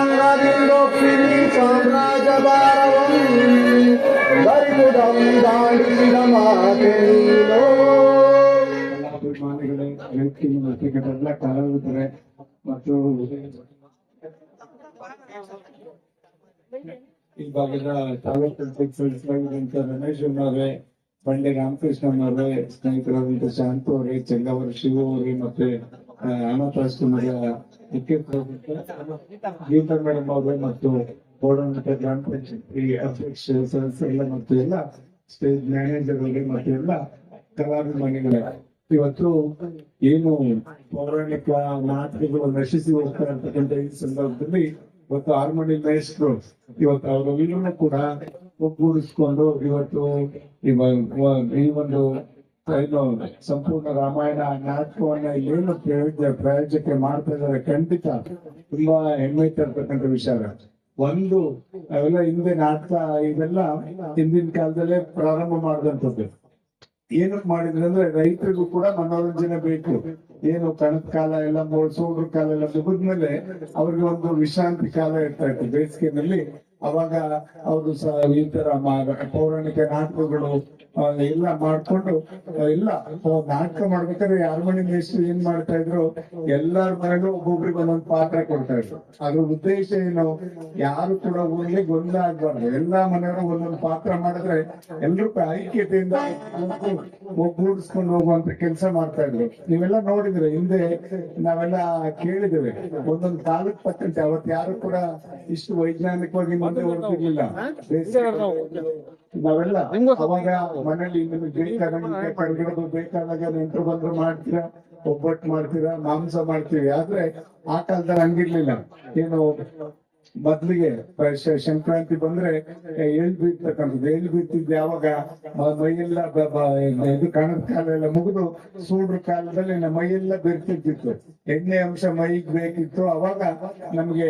ಸಪ್ತಾಂಗದಿಂದೊಪ್ಪಿರಿ ಸಾಮ್ರಾಜ್ಯ ಭಾರವಂ ಬರಿಗುಡಂ ದಾಳಿಸಿದ ಮಾತೆ ನೀನು ಅಭಿಮಾನಿಗಳೇ ವೇದಿಕೆ ಎಲ್ಲ ಕಲಾವಿದರೆ ಮತ್ತು ಈ ಭಾಗದ ತಾಲೂಕು ಅಧ್ಯಕ್ಷರಾಗಿರುವಂತ ರಮೇಶ್ ಅವರೇ ಬಂಡೆ ರಾಮಕೃಷ್ಣನವರೇ ಸ್ನೇಹಿತರಾದಂತ ಶಾಂತು ಅವರೇ, ಚೆಂಗಾವರ, ಶಿವ ಅವರೇ, ಮತ್ತೆ ಅನಾಥಾಶ್ರಮದ ಮುಖ್ಯಸ್ಥರಾದಂತ ಗೀತಾ ಮೇಡಮ್ ಅವರೇ, ಮತ್ತು ಬೋರ್ಡ್ ಗ್ರಾಮ ಪಂಚಾಯತಿ ಅಧ್ಯಕ್ಷ ಸದಸ್ಯರೆಲ್ಲ ಮತ್ತು ಎಲ್ಲ ಸ್ಟೇಜ್ ಮ್ಯಾನೇಜರ್ ಅವರೇ, ಮತ್ತು ಎಲ್ಲ ಕಲಾಭಿಮಾನಿಗಳೇ. ಇವತ್ತು ಏನು ಪೌರಾಣಿಕ ನಾಟಕಗಳು ನಶಿಸಿ ಹೋಗ್ತಾ ಇರ್ತಕ್ಕಂಥ ಈ ಸಂದರ್ಭದಲ್ಲಿ ಇವತ್ತು ಹಾರ್ಮೋನಿ ಮೇಸ್ಟ್ರು ಇವತ್ತು ಅವರೆಲ್ಲರೂ ಕೂಡ ಒಗ್ಗೂಡಿಸ್ಕೊಂಡು ಇವತ್ತು ಈ ಒಂದು ಸಂಪೂರ್ಣ ರಾಮಾಯಣ ನಾಟಕವನ್ನ ಏನು ಪ್ರಯೋಜ ಪ್ರಯೋಜಕ್ಕೆ ಮಾಡ್ತಾ ಇದ್ದಾರೆ, ಖಂಡಿತ ತುಂಬಾ ಹೆಮ್ಮೆ ತರ್ತಕ್ಕಂಥ ವಿಚಾರ. ಒಂದು, ಅವೆಲ್ಲ ಹಿಂದೆ ನಾಟಕ ಇವೆಲ್ಲ ಹಿಂದಿನ ಕಾಲದಲ್ಲೇ ಪ್ರಾರಂಭ ಮಾಡಿದಂಥದ್ದು. ಏನಕ್ ಮಾಡಿದ್ರೆ ಅಂದ್ರೆ ರೈತರಿಗೂ ಕೂಡ ಮನೋರಂಜನೆ ಬೇಕು. ಏನು ಕಣದ ಕಾಲ ಎಲ್ಲ ಸೋಡ್ರ ಕಾಲ ಎಲ್ಲ ಮುಗಿದ್ಮೇಲೆ ಅವ್ರಿಗೆ ಒಂದು ವಿಶ್ರಾಂತಿ ಕಾಲ ಇರ್ತಾ ಇತ್ತು. ಬೇಸಿಗೆನಲ್ಲಿ ಅವಾಗ ಅವರು ಸಹ ಈ ತರ ಪೌರಾಣಿಕ ನಾಟಕಗಳು ಎಲ್ಲ ಮಾಡ್ಕೊಂಡು ಇಲ್ಲ ನಾಟಕ ಮಾಡ್ಬೇಕಾದ್ರೆ ಯಾರ್ಮಣಿ ಮೇಷ್ಟ್ರು ಏನ್ ಮಾಡ್ತಾ ಇದ್ರು ಎಲ್ಲಾರ ಮನೆಗೂ ಒಬ್ಬೊಬ್ರಿಗೆ ಒಂದೊಂದು ಪಾತ್ರ ಕೊಡ್ತಾ ಇದ್ರು. ಅದ್ರ ಉದ್ದೇಶ ಏನು? ಯಾರು ಕೂಡ ಊರಲ್ಲಿ ಗೊಂದಲ ಆಗ್ಬಾರ್ದು. ಎಲ್ಲಾ ಮನೆಯವರು ಒಂದೊಂದು ಪಾತ್ರ ಮಾಡಿದ್ರೆ ಎಲ್ರು ಐಕ್ಯತೆಯಿಂದ ಒಗ್ಗೂಡಿಸ್ಕೊಂಡು ಹೋಗುವಂತ ಕೆಲಸ ಮಾಡ್ತಾ ಇದ್ರು. ನೀವೆಲ್ಲ ನೋಡಿದ್ರೆ, ಹಿಂದೆ ನಾವೆಲ್ಲ ಕೇಳಿದ್ದೇವೆ. ಒಂದೊಂದು ತಾಲೂಕ್ ಪತ್ರಿಕೆ, ಅವತ್ತು ಯಾರು ಕೂಡ ಇಷ್ಟು ವೈಜ್ಞಾನಿಕವಾಗಿ ಮುಂದೆ ನಾವೆಲ್ಲ ಅವಾಗ ಮನೇಲಿ ಬೇಕಾದಂಗೆ ಕಡ್ಗಿಡೋದು ಬೇಕಾದಾಗ ನೆಂಟರು ಬಂದ್ರು ಮಾಡ್ತೀರಾ ಒಬ್ಬಟ್ಟು ಮಾಡ್ತೀರಾ ಮಾಂಸ ಮಾಡ್ತೀವಿ. ಆದ್ರೆ ಆ ಕಾಲದಲ್ಲಿ ಹಂಗಿರ್ಲಿಲ್ಲ. ಏನು ಮೊದ್ಲಿಗೆ ಸಂಕ್ರಾಂತಿ ಬಂದ್ರೆ ಎಳ್ ಬೀರ್ತಕ್ಕಂಥದ್ದು ಎಳ್ ಬೀರ್ತಿದ್ದು ಯಾವಾಗ? ಮೈಯೆಲ್ಲ ಇದು ಕಣದ ಕಾಲ ಎಲ್ಲ ಮುಗಿದು ಸೂಡ್ರ ಕಾಲದಲ್ಲಿ ನಮ್ಮ ಮೈಯೆಲ್ಲ ಬೆರ್ತಿರ್ತಿತ್ತು ಎಣ್ಣೆ ಅಂಶ ಮೈಗೆ ಬೇಕಿತ್ತು. ಅವಾಗ ನಮ್ಗೆ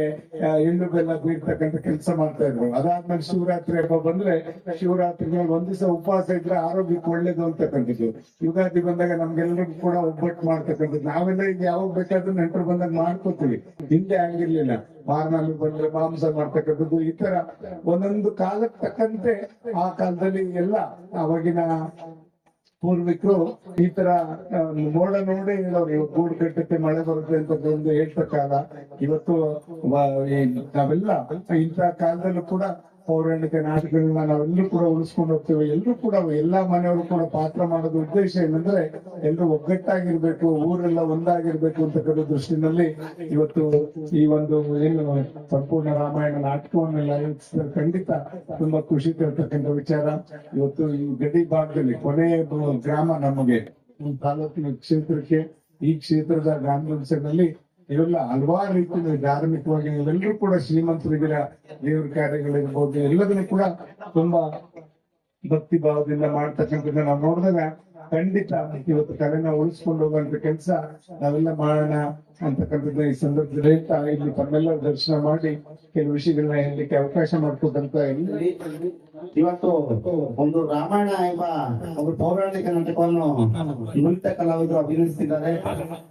ಎಳ್ಳು ಬೆಲ್ಲ ಬೀರ್ತಕ್ಕಂಥ ಕೆಲಸ ಮಾಡ್ತಾ ಇದ್ರು. ಅದಾದ್ಮೇಲೆ ಶಿವರಾತ್ರಿ ಹಬ್ಬ ಬಂದ್ರೆ ಶಿವರಾತ್ರಿ ಮೇಲೆ ಒಂದ್ ದಿವಸ ಉಪವಾಸ ಇದ್ರೆ ಆರೋಗ್ಯಕ್ಕೆ ಒಳ್ಳೇದು ಅಂತಕ್ಕಂಥದ್ದು. ಯುಗಾದಿ ಬಂದಾಗ ನಮ್ಗೆಲ್ಲರಿಗೂ ಕೂಡ ಒಬ್ಬಟ್ಟು ಮಾಡ್ತಕ್ಕಂಥದ್ದು. ನಾವೆಲ್ಲ ಈಗ ಯಾವಾಗ ಬೇಕಾದ್ರೂ ನೆಂಟರು ಬಂದಾಗ ಮಾಡ್ಕೋತೀವಿ. ಹಿಂದೆ ಹಂಗಿರ್ಲಿಲ್ಲ. ಮಾರನಲ್ಲಿ ಬಂದ್ರೆ ಮಾಂಸ ಮಾಡ್ತಕ್ಕಂಥದ್ದು ಈ ತರ ಒಂದೊಂದು ಕಾಲಕ್ಕೆ ತಕ್ಕಂತೆ ಆ ಕಾಲದಲ್ಲಿ ಎಲ್ಲ ಅವಾಗಿನ ಪೂರ್ವಿಕರು ಈ ತರ ಮೋಡ ನೋಡಿ ಹೇಳೋರು ಇವಾಗ ಗೂಡು ಕಟ್ಟಕ್ಕೆ ಮಳೆ ಬರುತ್ತೆ ಅಂತ ಒಂದು ಹೇಳ್ತ ಕಾಲ. ಇವತ್ತು ನಾವೆಲ್ಲ ಇಂತಹ ಕಾಲದಲ್ಲೂ ಕೂಡ ಪೌರಾಣಿಕ ನಾಟಕಗಳನ್ನ ನಾವೆಲ್ಲರೂ ಕೂಡ ಉಳಿಸ್ಕೊಂಡು ಹೋಗ್ತೇವೆ. ಎಲ್ಲರೂ ಕೂಡ ಎಲ್ಲಾ ಮನೆಯವರು ಕೂಡ ಪಾತ್ರ ಮಾಡೋದ ಉದ್ದೇಶ ಏನಂದ್ರೆ ಎಲ್ಲರೂ ಒಗ್ಗಟ್ಟಾಗಿರ್ಬೇಕು, ಊರೆಲ್ಲ ಒಂದಾಗಿರ್ಬೇಕು ಅಂತಕ್ಕಂಥ ದೃಷ್ಟಿನಲ್ಲಿ ಇವತ್ತು ಈ ಒಂದು ಏನು ಸಂಪೂರ್ಣ ರಾಮಾಯಣ ನಾಟಕವನ್ನೆಲ್ಲ ಖಂಡಿತ ತುಂಬಾ ಖುಷಿ ತರ್ತಕ್ಕಂಥ ವಿಚಾರ. ಇವತ್ತು ಈ ಗಡಿ ಭಾಗದಲ್ಲಿ ಕೊನೆ ಬ- ಗ್ರಾಮ ನಮಗೆ ತಾಲೂಕಿನ ಕ್ಷೇತ್ರಕ್ಕೆ ಈ ಕ್ಷೇತ್ರದ ಗ್ರಾಮಾಂಶದಲ್ಲಿ ಇವೆಲ್ಲ ಹಲವಾರು ರೀತಿಯ ಧಾರ್ಮಿಕವಾಗಿ ನೀವೆಲ್ಲರೂ ಕೂಡ ಶ್ರೀಮಂತರಿಗಿರ ದೇವ್ರ ಕಾರ್ಯಗಳಿರ್ಬೋದು ಎಲ್ಲದನ್ನು ಕೂಡ ತುಂಬಾ ಭಕ್ತಿ ಭಾವದಿಂದ ಮಾಡ್ತಕ್ಕಂಥದ್ದು ನಾವು ನೋಡಿದಾಗ ಖಂಡಿತ ಇವತ್ತು ಕಲೆನ ಉಳಿಸ್ಕೊಂಡು ಹೋಗುವಂತ ಕೆಲಸ ನಾವೆಲ್ಲ ಮಾಡೋಣ ಅಂತಕ್ಕಂಥದ್ದು ಈ ಸಂದರ್ಭದಲ್ಲಿ ಇಲ್ಲಿ ತಮ್ಮೆಲ್ಲ ದರ್ಶನ ಮಾಡಿ ಕೆಲವು ವಿಷಯಗಳನ್ನ ಹೇಳಲಿಕ್ಕೆ ಅವಕಾಶ ಮಾಡಿಕೊಟ್ಟಂತ ಎಲ್ಲ ಇವತ್ತು ಒಂದು ರಾಮಾಯಣ ಎಂಬ ಒಂದು ಪೌರಾಣಿಕ ನಾಟಕವನ್ನು ನುರಿತ ಕಲಾವಿದರು ಅಭಿನಯಿಸಿದ್ದಾರೆ.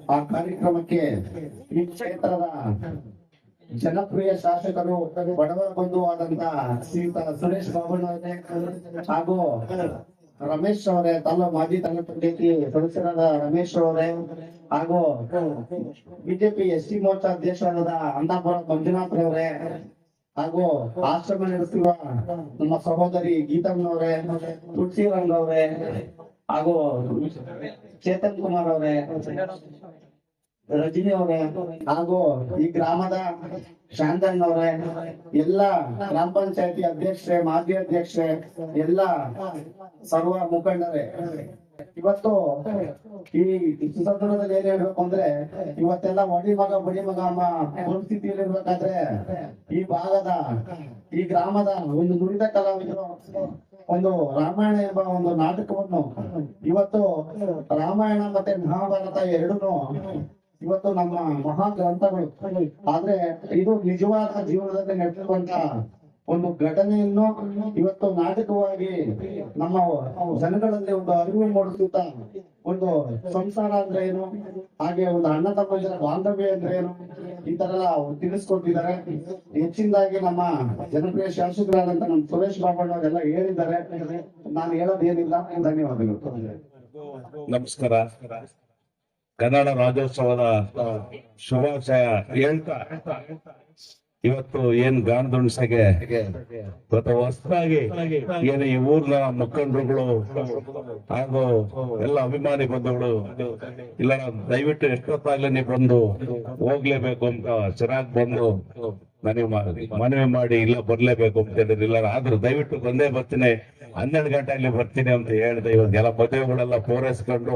ಆ ಕಾರ್ಯಕ್ರಮಕ್ಕೆ ಈ ಕ್ಷೇತ್ರದ ಜನಪ್ರಿಯ ಶಾಸಕರು ಬಡವರ ಬಂಧು ಆದಂತ ಶ್ರೀಯುತ ಸುರೇಶ್ ಬಾಬಣ್ಣವರೇ ಹಾಗೂ ರಮೇಶ್ ಅವರೇ ತಲ್ಲ ಮಾಜಿ ತಾಲೂಕು ಪಂಚಾಯತಿ ಸದಸ್ಯರಾದ ರಮೇಶ್ ಅವರೇ ಹಾಗೂ ಬಿಜೆಪಿ ಎಸ್ ಸಿ ಮೋರ್ಚಾ ಅಧ್ಯಕ್ಷರಾದ ಅಂದಾಪುರ ಮಂಜುನಾಥ್ ಅವರೇ ಹಾಗೂ ಆಶ್ರಮ ನಡೆಸುವ ನಮ್ಮ ಸಹೋದರಿ ಗೀತಮ್ಮನವ್ರೆ ತುಳಸಿ ರಂಗ್ ಅವರೇ ಹಾಗೂ ಚೇತನ್ ಕುಮಾರ್ ಅವರೇ. ರಜನಿ ಅವರೇ ಹಾಗೂ ಈ ಗ್ರಾಮದ ಶಾಂತಣ್ಣ ಅವರೇ ಎಲ್ಲ ಗ್ರಾಮ ಪಂಚಾಯತಿ ಅಧ್ಯಕ್ಷೆ ಮಾಜಿ ಅಧ್ಯಕ್ಷೆ ಎಲ್ಲ ಸರ್ವ ಮುಖಂಡರೇ, ಇವತ್ತು ಈ ಸಂದರ್ಭದಲ್ಲಿ ಏನ್ ಹೇಳ್ಬೇಕು ಅಂದ್ರೆ ಇವತ್ತೆಲ್ಲ ಒಡಿ ಮಗ, ಬಡಿ ಮಗ ಅಮ್ಮ ಪರಿಸ್ಥಿತಿಯಲ್ಲಿ ಇರ್ಬೇಕಾದ್ರೆ ಈ ಭಾಗದ, ಈ ಗ್ರಾಮದ ಒಂದು ನುರಿತ ಕಲಾವಿದರು, ಒಂದು ರಾಮಾಯಣ ಎಂಬ ಒಂದು ನಾಟಕವನ್ನು ಇವತ್ತು ರಾಮಾಯಣ ಮತ್ತೆ ಮಹಾಭಾರತ ಎರಡೂನು ಇವತ್ತು ನಮ್ಮ ಮಹಾ ಗ್ರಂಥಗಳು. ಆದ್ರೆ ಇದು ನಿಜವಾದ ಜೀವನದಲ್ಲಿ ನಡೆದಿರುವಂತ ಒಂದು ಘಟನೆಯನ್ನು ಇವತ್ತು ನಾಟಕವಾಗಿ ನಮ್ಮ ಜನಗಳಲ್ಲಿ ಒಂದು ಅರಿವು ಮೂಡಿಸುತ್ತಾ ಒಂದು ಸಂಸಾರ ಅಂದ್ರೆ ಏನು? ಹಾಗೆ ಒಂದು ಅಣ್ಣ ತಮ್ಮಂದಿರ ಬಾಂಧವ್ಯ ಅಂದ್ರೆ ಏನು? ಈ ತರ ತಿಳಿಸ್ಕೊಟ್ಟಿದ್ದಾರೆ. ಹೆಚ್ಚಿನದಾಗಿ ನಮ್ಮ ಜನಪ್ರಿಯ ಶಾಸಕರಾದಂತ ನಮ್ಮ ಸುರೇಶ್ ಬಾಬಣ್ಣವರೆಲ್ಲ ಹೇಳಿದ್ದಾರೆ. ನಾನು ಹೇಳೋದೇನಿಲ್ಲ. ಧನ್ಯವಾದಗಳು. ನಮಸ್ಕಾರ. ಕನ್ನಡ ರಾಜ್ಯೋತ್ಸವದ ಶುಭಾಶಯ. ಹೇಳ್ತಾ ಇವತ್ತು ಏನ್ ಗಾಣದುಣಿಸಗೆ ಇವತ್ತು ಹೊಸದಾಗಿ ಏನು ಈ ಊರ್ನ ಮುಖಂಡರುಗಳು ಹಾಗೂ ಎಲ್ಲ ಅಭಿಮಾನಿ ಬಂಧುಗಳು ಇಲ್ಲ ದಯವಿಟ್ಟು ಎಷ್ಟೊತ್ತಾಗ್ಲೇ ನೀವು ಬಂದು ಹೋಗ್ಲೇಬೇಕು ಅಂತ ಚೆನ್ನಾಗ್ ಬಂದು ಮಾಡಿ ಮನವಿ ಮಾಡಿ ಇಲ್ಲ ಬರ್ಲೇಬೇಕು ಅಂತ ಹೇಳಿದ್ರು ಇಲ್ಲ, ಆದ್ರೂ ದಯವಿಟ್ಟು ಬಂದೇ ಬರ್ತೀನಿ, ಹನ್ನೆರಡು ಗಂಟೆ ಅಲ್ಲಿ ಬರ್ತೀನಿ ಅಂತ ಹೇಳ್ದೆ. ಇವಾಗೆಲ್ಲ ಮದುವೆಗಳೆಲ್ಲ ಪೂರೈಸ್ಕೊಂಡು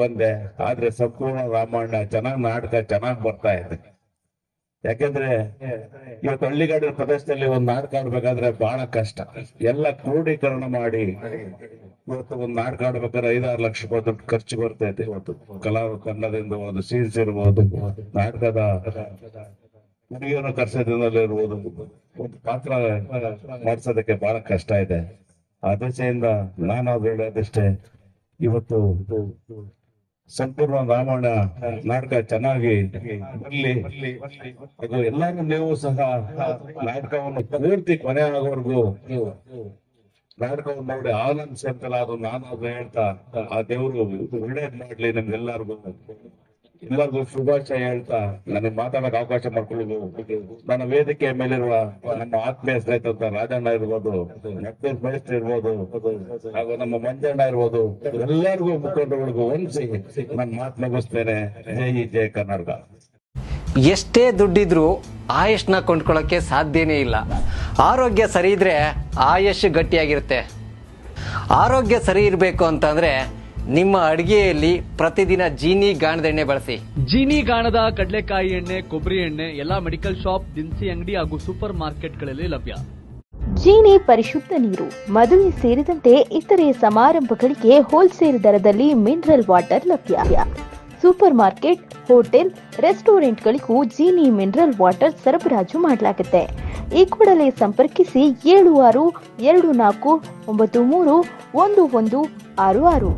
ಬಂದೆ. ಆದ್ರೆ ಸಂಪೂರ್ಣ ರಾಮಾಯಣ ಚೆನ್ನಾಗ್ ನಾಟಕ ಚೆನ್ನಾಗ್ ಬರ್ತಾ ಇದೆ. ಯಾಕಂದ್ರೆ ಇವತ್ತು ಹಳ್ಳಿಗಾಡಿನ ಪ್ರದೇಶದಲ್ಲಿ ಒಂದು ನಾಟಕ ಆಡ್ಬೇಕಾದ್ರೆ ಬಹಳ ಕಷ್ಟ. ಎಲ್ಲ ಕ್ರೋಢೀಕರಣ ಮಾಡಿ ಇವತ್ತು ಒಂದು ನಾಟಕ ಆಡ್ಬೇಕಾದ್ರೆ ಐದಾರು ಲಕ್ಷ ರೂಪಾಯಿ ದುಡ್ಡು ಖರ್ಚು ಬರ್ತಾ ಇದೆ. ಇವತ್ತು ಕಲಾ ತಂಡದಿಂದ ಒಂದು ಸೀನ್ಸ್ ಇರ್ಬೋದು, ನಾಟಕದ ಹುಡುಗಿಯನ್ನು ಇರ್ಬೋದು. ಒಂದು ಪಾತ್ರ ಮಾಡಿಸೋದಕ್ಕೆ ಬಹಳ ಕಷ್ಟ ಇದೆ. ಆ ದೆಸೆಯಿಂದ ನಾನು ಹೇಳೋದಷ್ಟೇ, ಇವತ್ತು ಸಂಪೂರ್ಣ ರಾಮಾಯಣ ನಾಟಕ ಚೆನ್ನಾಗಿ ಬರ್ಲಿ. ನೀವು ಸಹ ನಾಟಕವನ್ನು ಪೂರ್ತಿ ಕೊನೆ ಆಗೋವರೆಗೂ ನಾಟಕವನ್ನು ನೋಡಿ ಆನಂದಿಸಿ ಅಂತಲ್ಲ ಅದು ನಾನು ಹೇಳ್ತಾ, ಆ ದೇವರು ಒಳ್ಳೇದ್ ಮಾಡ್ಲಿ ನಿಮ್ಗೆಲ್ಲರಿಗೂ. ಎಲ್ಲರಿಗೂ ಶುಭಾಶಯ ಹೇಳ್ತಾ, ನನಗೆ ಮಾತಾಡಕ್ ಅವಕಾಶ ಮಾಡ್ಕೊಳ್ಳೋದು. ನನ್ನ ವೇದಿಕೆಯ ಮೇಲಿರುವ ನಮ್ಮ ಆತ್ಮೀಯ ಸ್ನೇಹಿತ ರಾಜಣ್ಣ ಇರ್ಬೋದು ನಕ್ಸಲ್ ಮಹೇಶ್ ಇರ್ಬೋದು, ಹಾಗೂ ನಮ್ಮ ಮಂಜಣ್ಣ ಇರ್ಬೋದು, ಎಲ್ಲರಿಗೂ ಮುಖಂಡಗಳಿಗೂ ಹೊಂದಿಸಿ ನನ್ನ ಮಾತು ಮುಗಿಸ್ತೇನೆ. ಜೈ ಜಯ ಕರ್ನಾಟಕ. ಎಷ್ಟೇ ದುಡ್ಡಿದ್ರೂ ಆಯುಷ್ನ ಕೊಂಡ್ಕೊಳ್ಳೋಕೆ ಸಾಧ್ಯನೇ ಇಲ್ಲ. ಆರೋಗ್ಯ ಸರಿ ಇದ್ರೆ ಆಯುಷ್ ಗಟ್ಟಿಯಾಗಿರುತ್ತೆ. ಆರೋಗ್ಯ ಸರಿ ಇರಬೇಕು ಅಂತಂದ್ರೆ ನಿಮ್ಮ ಅಡಿಗೆಯಲ್ಲಿ ಪ್ರತಿದಿನ ಜೀನಿ ಗಾಣದ ಎಣ್ಣೆ ಬಳಸಿ. ಜೀನಿ ಗಾಣದ ಕಡಲೆಕಾಯಿ ಎಣ್ಣೆ ಕೊಬ್ಬರಿ ಎಣ್ಣೆ ಎಲ್ಲಾ ಮೆಡಿಕಲ್ ಶಾಪ್ ದಿನಸಿ ಅಂಗಡಿ ಹಾಗೂ ಸೂಪರ್ ಮಾರ್ಕೆಟ್ಗಳಲ್ಲಿ ಲಭ್ಯ. ಜೀನಿ ಪರಿಶುದ್ಧ ನೀರು ಮದುವೆ ಸೇರಿದಂತೆ ಇತರೆ ಸಮಾರಂಭಗಳಿಗೆ ಹೋಲ್ಸೇಲ್ ದರದಲ್ಲಿ ಮಿನರಲ್ ವಾಟರ್ ಲಭ್ಯ. ಸೂಪರ್ ಮಾರ್ಕೆಟ್ ಹೋಟೆಲ್ ರೆಸ್ಟೋರೆಂಟ್ಗಳಿಗೂ ಜೀನಿ ಮಿನರಲ್ ವಾಟರ್ ಸರಬರಾಜು ಮಾಡಲಾಗುತ್ತೆ. ಈ ಕೂಡಲೇ ಸಂಪರ್ಕಿಸಿ ಏಳು ಆರು ಎರಡು ನಾಲ್ಕು ಒಂಬತ್ತು ಮೂರು ಒಂದು ಒಂದು ಆರು ಆರು.